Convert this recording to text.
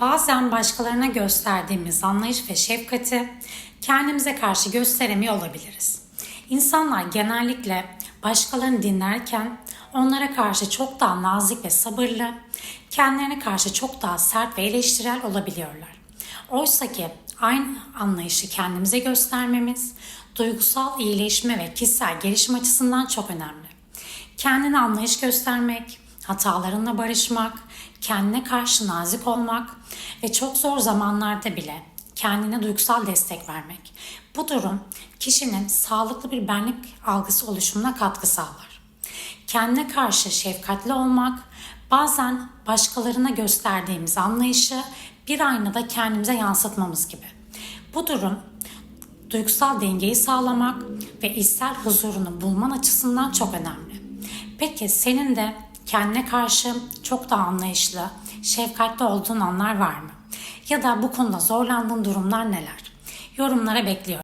Bazen başkalarına gösterdiğimiz anlayış ve şefkati kendimize karşı gösteremiyor olabiliriz. İnsanlar genellikle başkalarını dinlerken onlara karşı çok daha nazik ve sabırlı, kendilerine karşı çok daha sert ve eleştirel olabiliyorlar. Oysa ki aynı anlayışı kendimize göstermemiz duygusal iyileşme ve kişisel gelişim açısından çok önemli. Kendine anlayış göstermek, hatalarınla barışmak, kendine karşı nazik olmak ve çok zor zamanlarda bile kendine duygusal destek vermek. Bu durum kişinin sağlıklı bir benlik algısı oluşumuna katkı sağlar. Kendine karşı şefkatli olmak, bazen başkalarına gösterdiğimiz anlayışı bir aynada kendimize yansıtmamız gibi. Bu durum duygusal dengeyi sağlamak ve içsel huzurunu bulman açısından çok önemli. Peki senin de kendine karşı çok daha anlayışlı, şefkatli olduğun anlar var mı? Ya da bu konuda zorlandığın durumlar neler? Yorumlara bekliyorum.